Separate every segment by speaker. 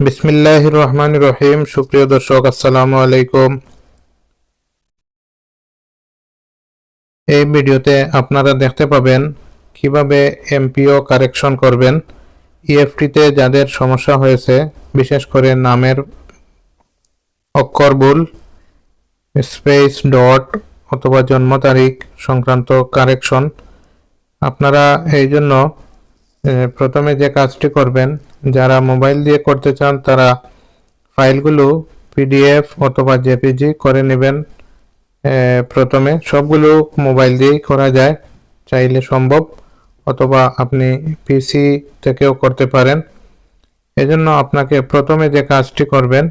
Speaker 1: বিসমিল্লাহ রহমান রহিম সুপ্রিয় দর্শক, আসসালামু আলাইকুম। এই ভিডিওতে আপনারা দেখতে পাবেন কীভাবে এমপিও কারেকশন করবেন। ইএফটিতে যাদের সমস্যা হয়েছে, বিশেষ করে নামের অক্ষর ভুল স্পেস ডট অথবা জন্ম তারিখ সংক্রান্ত কারেকশন, আপনারা এই জন্য প্রথমে যে কাজটি করবেন, যারা মোবাইল দিয়ে করতে চান, তারা ফাইলগুলো পিডিএফ অথবা জেপিজি করে নেবেন। প্রথমে সবগুলো মোবাইল দিয়েই করা যায়, চাইলে সম্ভব, অথবা আপনি পিসি থেকেও করতে পারেন। এজন্য আপনাকে প্রথমে যে কাজটি করবেন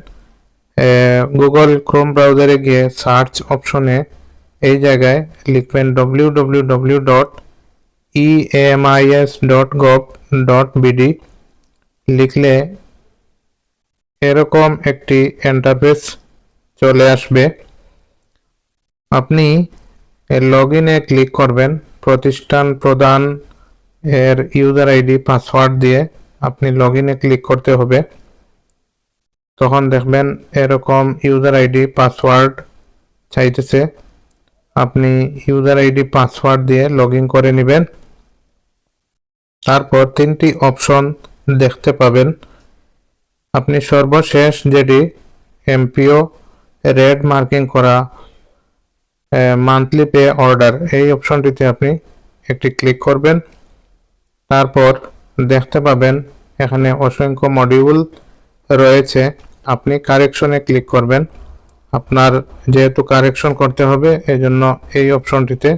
Speaker 1: গুগল ক্রোম ব্রাউজারে গিয়ে সার্চ অপশনে এই জায়গায় লিখবেন W W W dot E emis.gov.bd লিখলে এরকম একটি ইন্টারফেস চলে আসবে। আপনি লগ ইনে ক্লিক করবেন। প্রতিষ্ঠান প্রদান এর ইউজার আইডি পাসওয়ার্ড দিয়ে আপনি লগ ইনে ক্লিক করতে হবে। তখন দেখবেন এরকম ইউজার আইডি পাসওয়ার্ড চাইতেছে। আপনি ইউজার আইডি পাসওয়ার্ড দিয়ে লগ করে নেবেন। তারপর তিনটি অপশন দেখতে পাবেন। আপনি সর্বশেষ যেটি এমপিও, রেড মার্কিং করা মান্থলি পে অর্ডার, এই অপশনটিতে আপনি একটি ক্লিক করবেন। তারপর দেখতে পাবেন এখানে অসংখ্য মডিউল রয়েছে। আপনি কারেকশনে ক্লিক করবেন। আপনার যেহেতু কারেকশন করতে হবে এই জন্য এই অপশনটিতে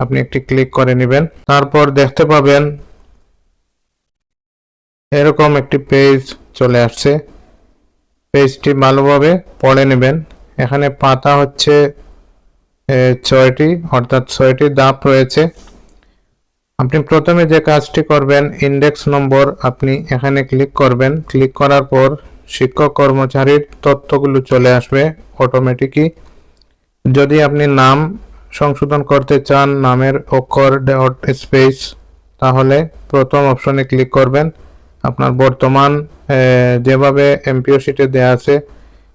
Speaker 1: আপনি একটি ক্লিক করে নেবেন। তারপর দেখতে পাবেন এরকম একটি পেজ চলে আসছে। পেজটি ভালোভাবে পড়ে নেবেন। এখানে পাতা হচ্ছে ছয়টি, অর্থাৎ ছয়টি দাপ রয়েছে। আপনি প্রথমে যে কাজটি করবেন ইন্ডেক্স নম্বর আপনি এখানে ক্লিক করবেন। ক্লিক করার পর শিক্ষক কর্মচারীর তথ্যগুলো চলে আসবে অটোমেটিকই যদি আপনি নাম সংশোধন করতে চান, নামের অক্ষর ডট স্পেস তাহলে প্রথম অপশনে ক্লিক করবেন। আপনার বর্তমান যেভাবে এমপিও শিটে দেওয়া আছে,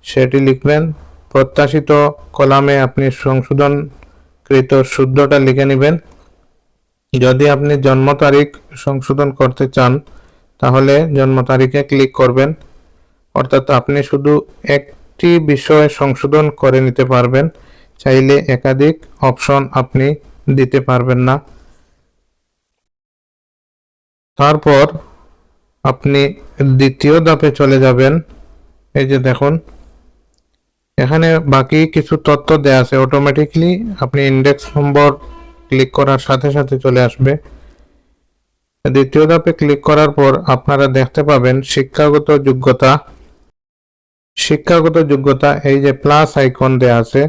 Speaker 1: সেটি লিখবেন। প্রত্যাশিত কলামে আপনি সংশোধনকৃত শুদ্ধটা লিখে নেবেন। যদি আপনি জন্ম তারিখ সংশোধন করতে চান, তাহলে জন্ম তারিখে ক্লিক করবেন। অর্থাৎ আপনি শুধু একটি বিষয় সংশোধন করে নিতে পারবেন, চাইলে একাধিক অপশন আপনি দিতে পারবেন না। তারপর আপনি দ্বিতীয় ধাপে চলে যাবেন। এই যে দেখুন। এখানে বাকি কিছু তথ্য দেয়া আছে। অটোমেটিকলি আপনি ইন্ডেক্স নম্বর ক্লিক করার সাথে সাথে চলে আসবে। দ্বিতীয় ধাপে ক্লিক করার পর আপনারা দেখতে পাবেন শিক্ষাগত যোগ্যতা। শিক্ষাগত যোগ্যতা, এই যে প্লাস আইকন দেয়া আছে,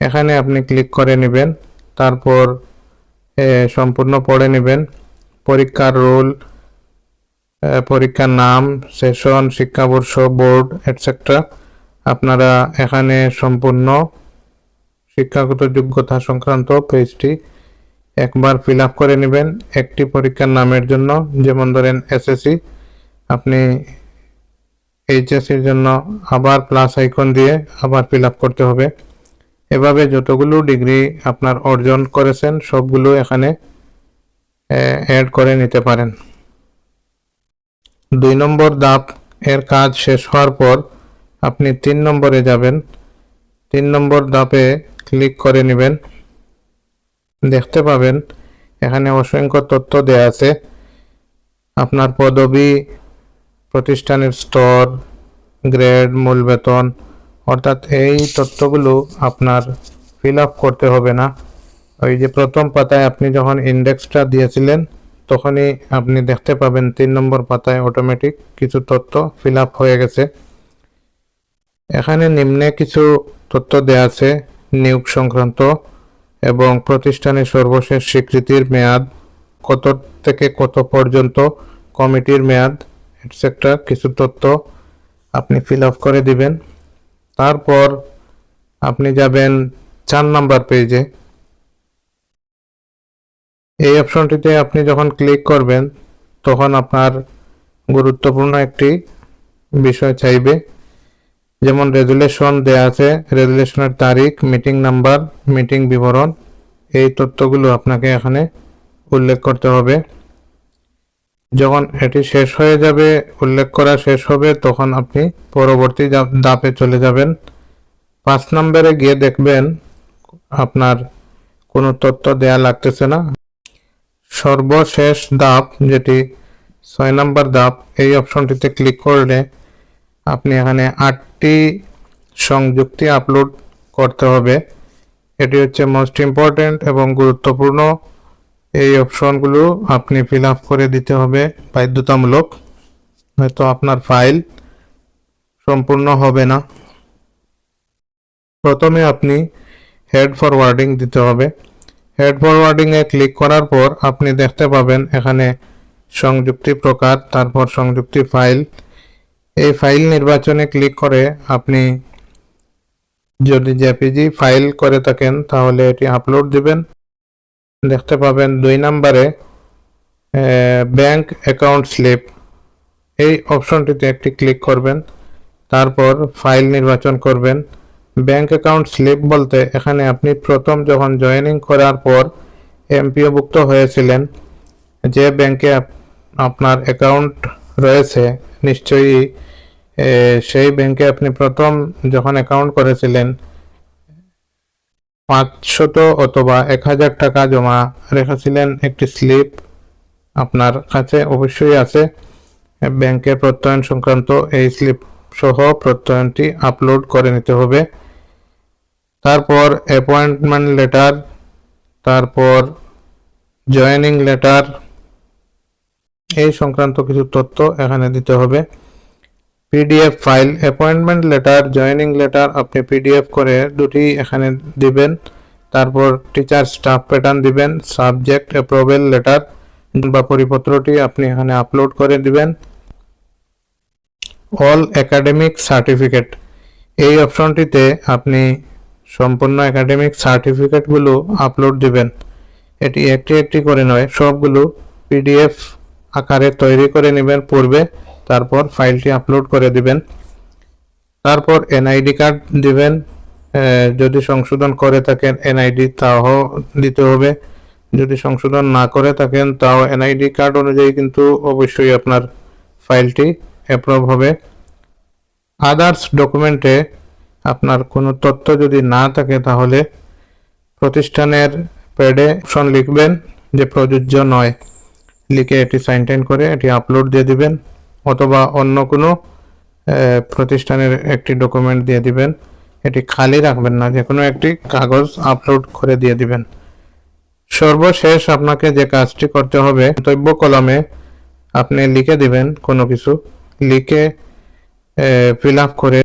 Speaker 1: এখানে আপনি ক্লিক করে নেবেন। তারপর সম্পূর্ণ পড়ে নেবেন। পরীক্ষার রোল পরীক্ষার নাম সেশন শিক্ষাবর্ষ বোর্ড এটসেট্রা আপনারা এখানে সম্পূর্ণ শিক্ষাগত যোগ্যতা সংক্রান্ত পেজটি একবার ফিল করে নেবেন। একটি পরীক্ষার নামের জন্য, যেমন ধরেন এসএসসি আপনি এইচএসসির জন্য আবার প্লাস আইকন দিয়ে আবার ফিল করতে হবে। এভাবে যতগুলো ডিগ্রি আপনার অর্জন করেছেন, সবগুলো এখানে অ্যাড করে নিতে পারেন। দুই নম্বর ধাপ এর কাজ শেষ হওয়ার পর আপনি তিন নম্বরে যাবেন। তিন নম্বর ধাপে ক্লিক করে নেবেন। দেখতে পাবেন, এখানে অসংখ্য তথ্য দেয়া আছে। আপনার পদবি, প্রতিষ্ঠানের স্তর, গ্রেড, মূল বেতন, অর্থাৎ এই তথ্যগুলো আপনার ফিল করতে হবে না। ওই যে প্রথম পাতায় আপনি যখন ইন্ডেক্সটা দিয়েছিলেন তখনই আপনি দেখতে পাবেন তিন নম্বর পাতায় অটোমেটিক কিছু তথ্য ফিল হয়ে গেছে। এখানে নিম্নে কিছু তথ্য দেয়া আছে, নিয়োগ সংক্রান্ত এবং প্রতিষ্ঠানের সর্বশেষ স্বীকৃতির মেয়াদ, কত থেকে কত পর্যন্ত, কমিটির মেয়াদ এটসেট্রা কিছু তথ্য আপনি ফিল আপ করে দিবেন। তারপর আপনি যাবেন চার নাম্বার পেজে এই অপশনটিতে আপনি যখন ক্লিক করবেন, তখন আপনার গুরুত্বপূর্ণ একটি বিষয় চাইবে। যেমন রেজুলেশন দেয়া আছে রেজুলেশনের তারিখ মিটিং নাম্বার মিটিং বিবরণ, এই তথ্যগুলো আপনাকে এখানে উল্লেখ করতে হবে। যখন এটি শেষ হয়ে যাবে, উল্লেখ করা শেষ হবে, তখন আপনি পরবর্তী ধাপে চলে যাবেন। পাঁচ নম্বরে গিয়ে দেখবেন আপনার কোনো তথ্য দেয়া লাগতেছে না। সর্বশেষ ধাপ যেটি ছয় নম্বর ধাপ, এই অপশনটিতে ক্লিক করলে আপনি এখানে আটটি সংযুক্তি আপলোড করতে হবে। এটি হচ্ছে মোস্ট ইম্পর্ট্যান্ট এবং গুরুত্বপূর্ণ। এই অপশনগুলো আপনি ফিল করে দিতে হবে বাধ্যতামূলক হয়তো আপনার ফাইল সম্পূর্ণ হবে না। প্রথমে আপনি হেড ফরওয়ার্ডিং দিতে হবে। হেড ফরওয়ার্ডিং এ ক্লিক করার পর আপনি দেখতে পাবেন এখানে সংযুক্তি প্রকার, তারপর সংযুক্তি ফাইল এই ফাইল নির্বাচনে ক্লিক করে আপনি যদি জেপিজি ফাইল করে থাকেন, তাহলে এটি আপলোড দিবেন। দেখতে পাবেন দুই নম্বরে ব্যাংক অ্যাকাউন্ট স্লিপ এই অপশনটিতে একটি ক্লিক করবেন, তারপর ফাইল নির্বাচন করবেন। ব্যাংক অ্যাকাউন্ট স্লিপ বলতে এখানে আপনি প্রথম যখন জয়েনিং করার পর এমপিওভুক্ত হয়েছিলেন, যে ব্যাংকে আপ- আপনার অ্যাকাউন্ট রয়েছে, নিশ্চয়ই সেই ব্যাংকে আপনি প্রথম যখন অ্যাকাউন্ট করেছিলেন, পাঁচশত অথবা এক হাজার টাকা জমা রেখেছিলেন একটি স্লিপ আপনার কাছে অবশ্যই আছে। ব্যাংকে প্রত্যয়ন সংক্রান্ত এই স্লিপ সহ প্রত্যয়নটি আপলোড করে নিতে হবে। তারপর অ্যাপয়েন্টমেন্ট লেটার তারপর জয়েনিং লেটার এই সংক্রান্ত কিছু তথ্য এখানে দিতে হবে। PDF file appointment letter joining letter আপনি পিডিএফ করে দুটি এখানে দিবেন। তারপর টিচার স্টাফ প্যাটার্ন দিবেন সাবজেক্ট অ্যাপ্রুভেল লেটার বা পরিপত্রটি আপনি এখানে আপলোড করে দিবেন। অল একাডেমিক সার্টিফিকেট এই অপশনটিতে আপনি সম্পূর্ণ একাডেমিক সার্টিফিকেটগুলো আপলোড দিবেন। এটি একটি একটি করে নয়, সবগুলো পিডিএফ আকারে তৈরি করে নেবেন পূর্বে, তারপর ফাইলটি আপলোড করে দিবেন। তারপর এনআইডি কার্ড দিবেন। যদি সংশোধন করে থাকেন এনআইডি তাও দিতে হবে। যদি সংশোধন না করে থাকেন তাও এনআইডি কার্ড অনুযায়ী কিন্তু অবশ্যই আপনার ফাইলটি অ্যাপ্রুভ হবে। আদার্স ডকুমেন্টে আপনার কোনো তথ্য যদি না থাকে, তাহলে প্রতিষ্ঠানের প্যাডে অপশন লিখবেন যে প্রযোজ্য নয়। লিখে এটি সাইন টাইন করে এটি আপলোড দিয়ে দিবেন, অথবা অন্য কোনো প্রতিষ্ঠানের একটি ডকুমেন্ট দিয়ে দিবেন। এটি খালি রাখবেন না যে কোনো একটি কাগজ আপলোড করে দিয়ে দিবেন। সর্বশেষ আপনাকে যে কাজটি করতে হবে মন্তব্য কলমে আপনি লিখে দিবেন কোনো কিছু। লিখে ফিল আপ করে